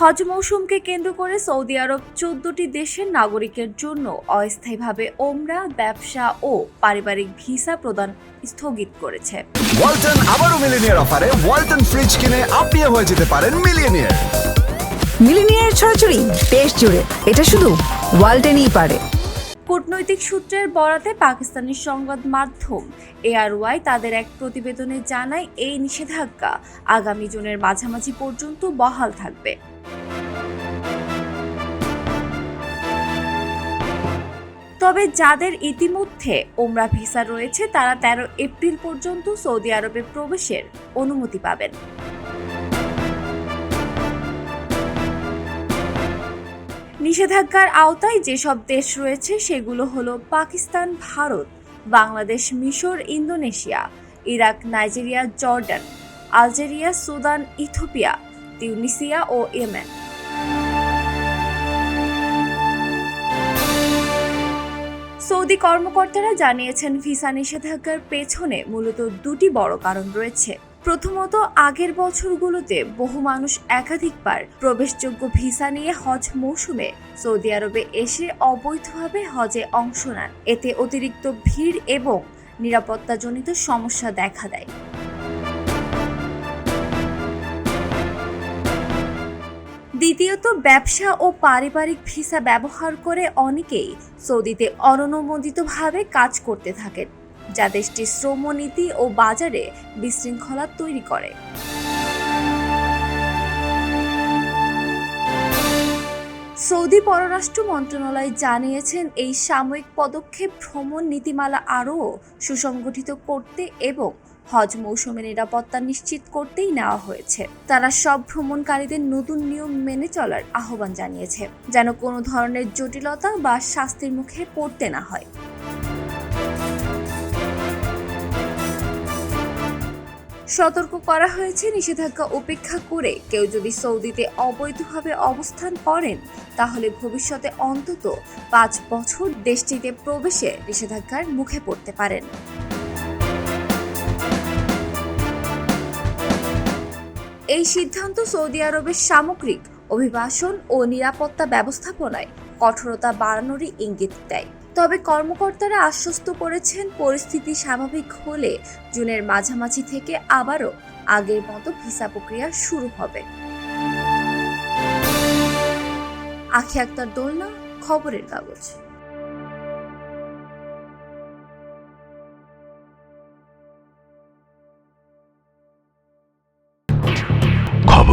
হজ মৌসুমকে কেন্দ্র করে সৌদি আরব চোদ্দটি দেশের নাগরিকের জন্য অস্থায়ীভাবে ওমরা ব্যবসা ও পারিবারিক ভিসা প্রদান স্থগিত করেছে। ওয়ালটন আবারও মিলিনিয়ার অফারে ওয়ালটন ফ্রিজ কিনে আপনিও হয়ে যেতে পারেন মিলিয়নিয়ার। মিলিনিয়ার ছড়াছড়ি দেশ জুড়ে এটা শুধু ওয়ালটেনই পারে। কূটনৈতিক সূত্রের বরাতে পাকিস্তানি সংবাদ মাধ্যম এআরওয়াই তাদের এক প্রতিবেদনে জানায় এই নিষেধাজ্ঞা আগামী জুনের মাঝামাঝি পর্যন্ত বহাল থাকবে। তবে যাদের ইতিমধ্যে ওমরা ভিসা রয়েছে, তারা তেরো এপ্রিল পর্যন্ত সৌদি আরবে প্রবেশের অনুমতি পাবেন। নিষেধাজ্ঞার আওতায় যেসব দেশ রয়েছে, সেগুলো হলো পাকিস্তান, ভারত, বাংলাদেশ, মিশর, Indonesia, Iraq, Nigeria, Jordan, Algeria, Sudan Ethiopia Tunisia ও ইয়েমেন। সৌদি কর্মকর্তারা জানিয়েছেন, ভিসা নিষেধাজ্ঞার পেছনে মূলত দুটি বড় কারণ রয়েছে। প্রথমত, আগের বছরগুলোতে বহু মানুষ একাধিকবার প্রবেশযোগ্য ভিসা নিয়ে হজ মৌসুমে সৌদি আরবে এসে অবৈধভাবে হজে অংশ নেন। এতে অতিরিক্ত ভিড় এবং নিরাপত্তাজনিত সমস্যা দেখা দেয়। দ্বিতীয়ত, ব্যবসা ও পারিবারিক ভিসা ব্যবহার করে অনেকেই সৌদিতে অননুমোদিতভাবে কাজ করতে থাকেন, যা দেশটির শ্রমনীতি ও বাজারে বিশৃঙ্খলা তৈরি করে। সৌদি পররাষ্ট্র মন্ত্রণালয় জানিয়েছেন, এই সাময়িক পদক্ষেপ ভ্রমণ নীতিমালা আরও সুসংগঠিত করতে এবং হজ মৌসুমে নিরাপত্তা নিশ্চিত করতেই নেওয়া হয়েছে। তারা সব ভ্রমণকারীদের নতুন নিয়ম মেনে চলার আহ্বান জানিয়েছে, যেন কোনো ধরনের জটিলতা বা শাস্তির মুখে পড়তে না হয়। সতর্ক করা হয়েছে নিষেধাজ্ঞা উপেক্ষা করে। কেউ যদি সৌদিতে অবৈধভাবে অবস্থান করেন, তাহলে ভবিষ্যতে অন্তত পাঁচ বছর দেশটিতে প্রবেশে নিষেধাজ্ঞার মুখে পড়তে পারেন। এই সিদ্ধান্ত সৌদি আরবের সামগ্রিক অভিবাসন ও নিরাপত্তা ব্যবস্থাপনায় কঠোরতা বাড়ানোরই ইঙ্গিত দেয়। তবে কর্মকর্তারা আশ্বস্ত করেছেন, পরিস্থিতি স্বাভাবিক হলে জুনের মাঝামাঝি থেকে আবারও আগের মতো ভিসা প্রক্রিয়া শুরু হবে। আখি আক্তার দোলনা, খবরের কাগজ।